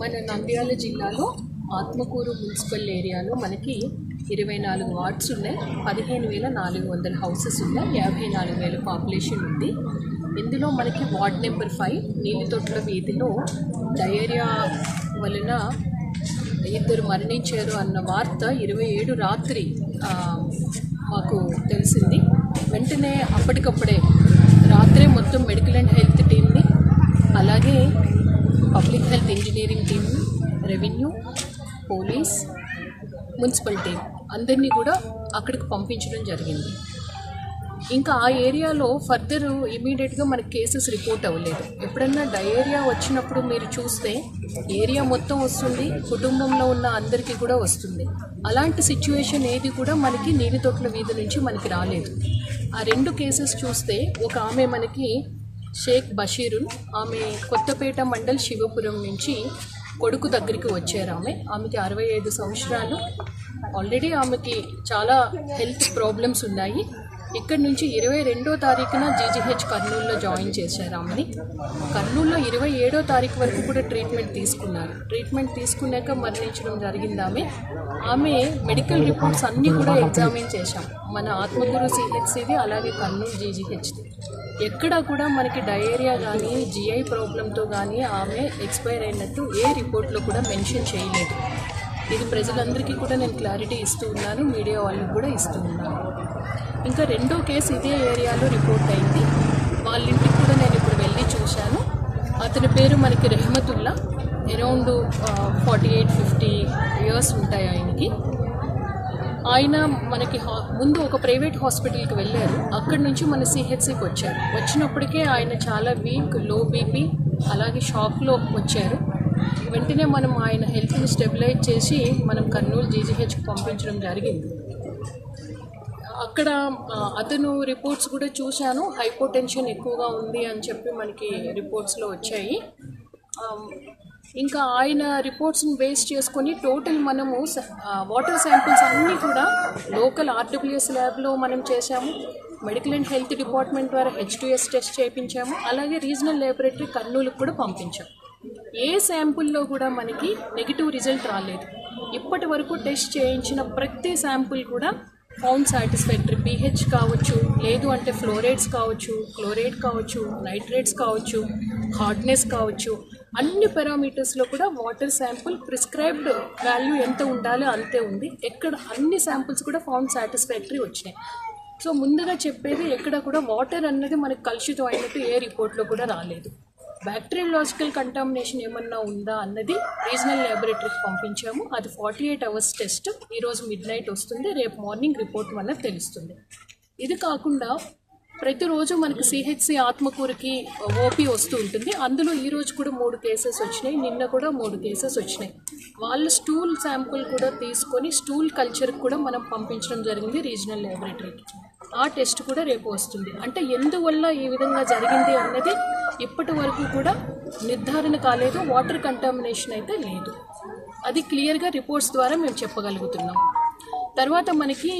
మన నంద్యాల జిల్లాలో ఆత్మకూరు మున్సిపల్ ఏరియాలో మనకి ఇరవై నాలుగు వార్డ్స్ ఉన్నాయి. పదిహేను వేల నాలుగు వందల హౌసెస్ ఉన్నాయి. యాభై నాలుగు వేల పాపులేషన్ ఉంది. ఇందులో మనకి వార్డ్ నెంబర్ ఫైవ్ నీలితొట్ల వీధిలో డయేరియా వలన ఇద్దరు మరణించారు అన్న వార్త ఇరవై ఏడు రాత్రి మాకు తెలిసింది. వెంటనే అప్పటికప్పుడే రాత్రే మొత్తం మెడికల్ అండ్ హెల్త్ టీమ్ని అలాగే public health engineering team revenue police municipal team అందరినీ కూడా అక్కడికి పంపించడం జరిగింది. ఇంకా ఆ ఏరియాలో ఫర్దర్ ఇమీడియట్గా మనకి కేసెస్ రిపోర్ట్ అవ్వలేదు. ఎప్పుడన్నా డయేరియా వచ్చినప్పుడు మీరు చూస్తే ఏరియా మొత్తం వస్తుంది కుటుంబంలో ఉన్న అందరికీ కూడా వస్తుంది. అలాంటి సిచ్యువేషన్ ఏది కూడా మనకి నీలితొట్ల వీధి నుంచి మనకి రాలేదు. ఆ రెండు కేసెస్ చూస్తే ఒక ఆమె మనకి షేక్ బషీరున్ ఆమె కొత్తపేట మండల్ శివపురం నుంచి కొడుకు దగ్గరికి వచ్చారు ఆమె. ఆమెకి అరవై ఐదు సంవత్సరాలు. ఆల్రెడీ ఆమెకి చాలా హెల్త్ ప్రాబ్లమ్స్ ఉన్నాయి. ఇక్కడ నుంచి ఇరవై రెండో తారీఖున జీజీహెచ్ కర్నూలులో జాయిన్ చేశారు ఆమెని. కర్నూలులో ఇరవై ఏడో తారీఖు వరకు కూడా ట్రీట్మెంట్ తీసుకున్నారు. ట్రీట్మెంట్ తీసుకున్నాక మరణించడం జరిగింది ఆమె. ఆమె మెడికల్ రిపోర్ట్స్ అన్నీ కూడా ఎగ్జామిన్ చేశాం. మన ఆత్మగురు సిహెచ్సిది అలాగే కర్నూలు జీజీహెచ్ది. ఎక్కడ కూడా మనకి డయేరియా కానీ జిఐ ప్రాబ్లంతో కానీ ఆమె ఎక్స్పైర్ అయినట్టు ఏ రిపోర్ట్లో కూడా మెన్షన్ చేయలేదు. ఇది ప్రజలందరికీ కూడా నేను క్లారిటీ ఇస్తూ ఉన్నాను. మీడియా వాళ్ళకి కూడా ఇస్తూ ఉన్నాను. ఇంకా రెండో కేసు ఇదే ఏరియాలో రిపోర్ట్ అయింది. వాళ్ళ ఇంటికి కూడా నేను ఇప్పుడు వెళ్ళి చూశాను. అతని పేరు మనకి Rehmatullah. Around forty eight fifty years ఉంటాయి ఆయనకి. ఆయన మనకి హా- ముందు ఒక ప్రైవేట్ హాస్పిటల్కి వెళ్ళారు. అక్కడి నుంచి మన సిహెచ్సికి వచ్చారు. వచ్చినప్పటికే ఆయన చాలా వీక్లో బీపీ అలాగే షాక్లో వచ్చారు. వెంటనే మనం ఆయన హెల్త్ని స్టెబిలైజ్ చేసి మనం కర్నూలు జీజీహెచ్కి పంపించడం జరిగింది. అక్కడ అతను రిపోర్ట్స్ కూడా చూశాను. హైపోటెన్షన్ ఎక్కువగా ఉంది అని చెప్పి మనకి రిపోర్ట్స్లో వచ్చాయి. ఇంకా ఆయన రిపోర్ట్స్ని బేస్ చేసుకొని టోటల్ మనము వాటర్ శాంపిల్స్ అన్నీ కూడా లోకల్ ఆర్డబ్ల్యూఎస్ ల్యాబ్లో మనం చేశాము. మెడికల్ అండ్ హెల్త్ డిపార్ట్మెంట్ ద్వారా హెచ్టిఎస్ టెస్ట్ చేయించాము. అలాగే రీజనల్ ల్యాబొరేటరీ కర్నూలుకు కూడా పంపించాము ఏ శాంపుల్లో కూడా మనకి నెగిటివ్ రిజల్ట్ రాలేదు. ఇప్పటి వరకు టెస్ట్ చేయించిన ప్రతి శాంపుల్ కూడా ఫౌండ్ సాటిస్ఫాక్టరీ పీహెచ్ కావచ్చు లేదు అంటే ఫ్లోరైడ్స్ కావచ్చు క్లోరైడ్ కావచ్చు నైట్రేట్స్ కావచ్చు హార్డ్నెస్ కావచ్చు అన్ని పారామీటర్స్లో కూడా వాటర్ శాంపుల్ ప్రిస్క్రైబ్డ్ వాల్యూ ఎంత ఉండాలో అంతే ఉంది. ఎక్కడ అన్ని శాంపుల్స్ కూడా ఫౌండ్ సాటిస్ఫాక్టరీ వచ్చినాయి. సో ముందుగా చెప్పేది ఎక్కడ కూడా వాటర్ అన్నది మనకు కలుషితం అయినట్టు ఏ రిపోర్ట్లో కూడా రాలేదు. బ్యాక్టీరియలాజికల్ కంటామినేషన్ ఏమన్నా ఉందా అన్నది రీజనల్ ల్యాబొరేటరీకి పంపించాము. అది ఫార్టీ ఎయిట్ అవర్స్ టెస్ట్ ఈరోజు మిడ్ నైట్ వస్తుంది. రేపు మార్నింగ్ రిపోర్ట్ వల్ల తెలుస్తుంది. ఇది కాకుండా ప్రతిరోజు మనకి సిహెచ్సి ఆత్మకూరుకి ఓపీ వస్తూ ఉంటుంది. అందులో ఈరోజు కూడా మూడు కేసెస్ వచ్చినాయి. నిన్న కూడా మూడు కేసెస్ వచ్చినాయి. వాళ్ళు స్టూల్ శాంపుల్ కూడా తీసుకొని స్టూల్ కల్చర్కి కూడా మనం పంపించడం జరిగింది రీజనల్ ల్యాబొరేటరీకి ఆ టెస్ట్ కూడా రేపు వస్తుంది. అంటే ఎందువల్ల ఈ విధంగా జరిగింది అన్నది ఇప్పటి వరకు కూడా నిర్ధారణ కాలేదు వాటర్ కంటామినేషన్ అయితే లేదు. అది క్లియర్గా రిపోర్ట్స్ ద్వారా మేము చెప్పగలుగుతున్నాం. తర్వాత మనకి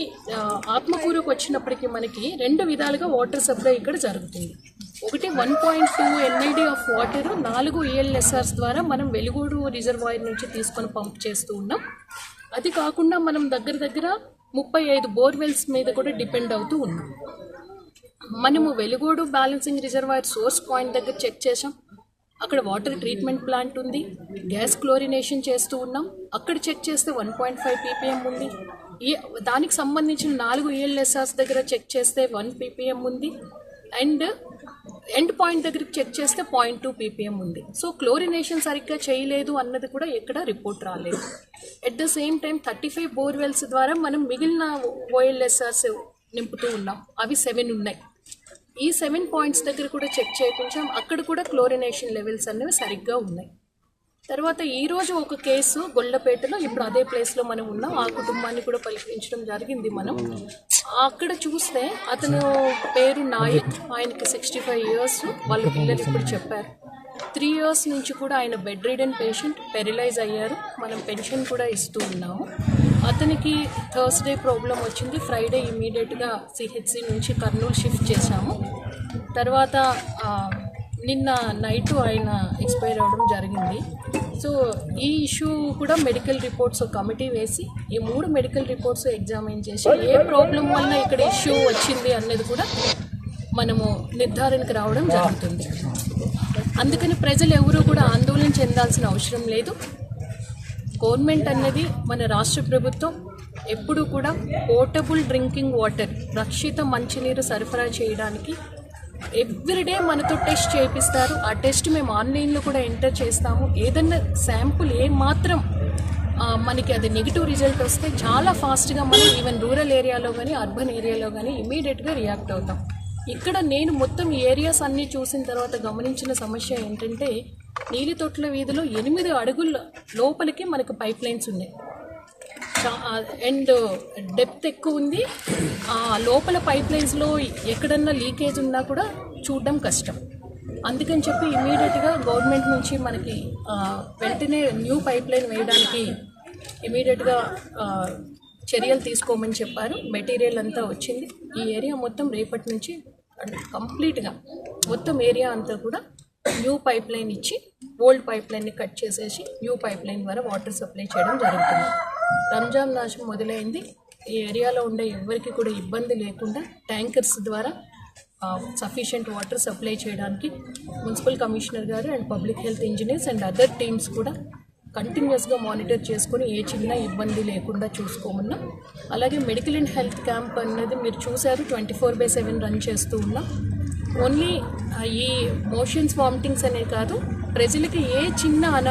ఆత్మకూరుకు వచ్చినప్పటికీ మనకి రెండు విధాలుగా వాటర్ సప్లై ఇక్కడ జరుగుతుంది. ఒకటి one point two NID of water నాలుగు ఈఎల్ఎస్ఆర్స్ ద్వారా మనం వెలుగూడు రిజర్వాయర్ నుంచి తీసుకొని పంప్ చేస్తూ ఉన్నాం. అది కాకుండా మనం దగ్గర దగ్గర ముప్పై ఐదు బోర్వెల్స్ మీద కూడా డిపెండ్ అవుతూ ఉన్నాం. మనము Velugodu balancing reservoir source point దగ్గర చెక్ చేసాం అక్కడ వాటర్ ట్రీట్మెంట్ ప్లాంట్ ఉంది. గ్యాస్ క్లోరినేషన్ చేస్తూ ఉన్నాం. అక్కడ చెక్ చేస్తే వన్ పాయింట్ ఫైవ్ పీపీఎం ఉంది. ఏ దానికి సంబంధించిన నాలుగు ఈఎల్ఎస్ఆర్స్ దగ్గర చెక్ చేస్తే వన్ పీపీఎం ఉంది. అండ్ ఎండ్ పాయింట్ దగ్గరికి చెక్ చేస్తే పాయింట్ టూ పీపీఎం ఉంది. సో క్లోరినేషన్ సరిగ్గా చేయలేదు అన్నది కూడా ఎక్కడ రిపోర్ట్ రాలేదు. At the same time thirty five borewells ద్వారా మనం మిగిలిన ఓఎల్ఎస్ఆర్స్ నింపుతూ ఉన్నాం. అవి సెవెన్ ఉన్నాయి. ఈ సెవెన్ పాయింట్స్ దగ్గర కూడా చెక్ చేయించాం. అక్కడ కూడా క్లోరినేషన్ లెవెల్స్ అనేవి సరిగ్గా ఉన్నాయి. తర్వాత ఈరోజు ఒక కేసు గొల్లపేటలో ఇప్పుడు అదే ప్లేస్లో మనం ఉన్నాం. ఆ కుటుంబాన్ని కూడా పలికించడం జరిగింది మనం. అక్కడ చూస్తే అతను పేరు నాయక్. ఆయనకి సిక్స్టీ ఫైవ్ ఇయర్స్ వాళ్ళ పిల్లలు ఇప్పుడు చెప్పారు. త్రీ ఇయర్స్ నుంచి కూడా ఆయన బెడ్ రీడెన్ పేషెంట్ పెరిలైజ్ అయ్యారు. మనం పెన్షన్ కూడా ఇస్తూ ఉన్నాము. అతనికి థర్స్డే ప్రాబ్లం వచ్చింది. ఫ్రైడే ఇమీడియట్గా సిహెచ్సి నుంచి కర్నూలు షిఫ్ట్ చేశాము. తర్వాత నిన్న నైట్ ఆయన ఎక్స్పైర్ అవ్వడం జరిగింది. సో ఈ ఇష్యూ కూడా మెడికల్ రిపోర్ట్స్ కమిటీ వేసి ఈ మూడు మెడికల్ రిపోర్ట్స్ ఎగ్జామిన్ చేసి ఏ ప్రాబ్లం వలన ఇక్కడ ఇష్యూ వచ్చింది అన్నది కూడా మనము నిర్ధారణకు రావడం జరుగుతుంది. అందుకని ప్రజలు ఎవరు కూడా ఆందోళన చెందాల్సిన అవసరం లేదు. గవర్నమెంట్ అనేది మన రాష్ట్ర ప్రభుత్వం ఎప్పుడు కూడా పోర్టబుల్ డ్రింకింగ్ వాటర్ రక్షిత మంచినీరు సరఫరా చేయడానికి ఎవ్రీడే మనతో టెస్ట్ చేపిస్తారు. ఆ టెస్ట్ మేము ఆన్లైన్లో కూడా ఎంటర్ చేస్తాము. ఏదన్నా శాంపుల్ ఏ మాత్రం మనకి అది నెగిటివ్ రిజల్ట్ వస్తే చాలా ఫాస్ట్గా మనం ఈవెన్ రూరల్ ఏరియాలో కానీ అర్బన్ ఏరియాలో కానీ ఇమీడియట్గా రియాక్ట్ అవుతాం. ఇక్కడ నేను మొత్తం ఈ ఏరియాస్ అన్నీ చూసిన తర్వాత గమనించిన సమస్య ఏంటంటే నీలి తొట్ల వీధిలో ఎనిమిది అడుగుల లోపలికి మనకు పైప్ లైన్స్ ఉన్నాయి. అండ్ డెప్త్ ఎక్కువ ఉంది. ఆ లోపల పైప్ లైన్స్లో ఎక్కడన్నా లీకేజ్ ఉన్నా కూడా చూడడం కష్టం. అందుకని చెప్పి ఇమీడియట్గా గవర్నమెంట్ నుంచి మనకి వెంటనే న్యూ పైప్ లైన్ వేయడానికి ఇమీడియట్గా చర్యలు తీసుకోమని చెప్పారు. మెటీరియల్ అంతా వచ్చింది. ఈ ఏరియా మొత్తం రేపటి నుంచి కంప్లీట్గా మొత్తం ఏరియా అంతా కూడా న్యూ పైప్ లైన్ ఇచ్చి ఓల్డ్ పైప్ లైన్ని కట్ చేసేసి న్యూ పైప్ లైన్ ద్వారా వాటర్ సప్లై చేయడం జరుగుతుంది. రంజాన్ నాశం మొదలైంది. ఈ ఏరియాలో ఉండే ఎవరికి కూడా ఇబ్బంది లేకుండా ట్యాంకర్స్ ద్వారా సఫిషియంట్ వాటర్ సప్లై చేయడానికి మున్సిపల్ కమిషనర్ గారు and public health engineers and other teams కూడా కంటిన్యూస్గా మానిటర్ చేసుకుని ఏ చిన్న ఇబ్బంది లేకుండా చూసుకోమన్నాం అలాగే మెడికల్ అండ్ హెల్త్ క్యాంప్ అన్నది మీరు చూశారు twenty four by seven run చేస్తూ ఉన్నాం. ఓన్లీ ఈ మోషన్స్ వామిటింగ్స్ అనే కాదు ప్రజలకి ఏ చిన్న అనా